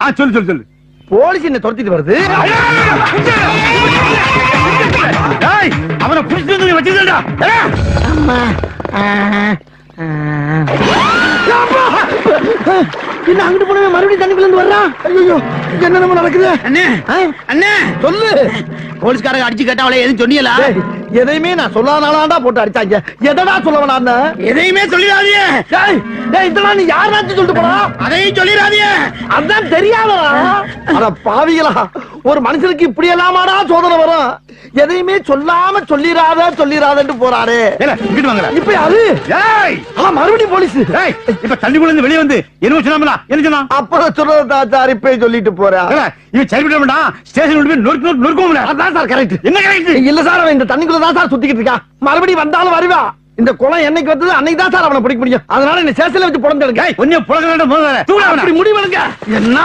ஆ சொல்லு சொல்லு சொல்லு. போலீஸ் என்ன துரத்திட்டு வருது? டேய், அவனை புடிச்சிட்டு வந்து வச்சிருந்தா அம்மா. என்ன அங்கிட்டு போனவன் மறுபடியும் தண்ணிக்குள்ள இருந்து வர்றான்? ஐயோ என்ன நம்ம நடக்குது? அண்ணே? அண்ணே. சொல்லு. போலீஸ்காரங்க அடிச்சு கேட்டா அவளை எதுவும் டேய், எதையுமே நான் சொல்லாதானாடா போட்டு அடிச்சாங்க. எதடா சொல்ல வேணான்னு எதையுமே சொல்லிடாதீங்க. இதெல்லாம் நீ யாராச்சும் சொல்லிட்டு போடா அதையும் சொல்லிடாதீங்க. அதான் தெரியாதா அட பாவிகளா ஒரு மனுஷனுக்கு இப்படி எல்லாமாடா சோதனை வரும். எதையுமே சொல்லாம சொல்லிராத சொல்லிராதன்னு போறாரு. இப்ப ஆ மறுபடியும் போலீஸ். ஏய் இப்ப தண்ணிக்குள்ள இருந்து வெளிய வந்து என்ன சொன்னாமலா? என்ன சொன்னா அப்புறம் சொல்றதா சார் இப்ப சொல்லிட்டு போறா ஏல, இவன் சரி பண்ண மாட்டான் ஸ்டேஷன் போய் நொறுக்கு நொறுக்கு நொறுக்குவோம்ல. அதான் சார் கரெக்ட் என்ன கரெக்ட் இல்ல சார் அவன் இந்த தண்ணிக்குள்ள தான் சார் சுத்திக்கிட்டு இருக்கான். மறுபடியும் வந்தாலும் வருவா. இந்த குளம் என்னைக்கு வந்தது அன்னைக்கு தான் சார் அவனை பிடிக்க முடியும். அதனால என்ன சேசல வச்சு புலந்து எடுக்க கொஞ்சம் புழங்க வேண்டும் முதல்ல. தூள அப்படி முடிவெடுங்க. என்ன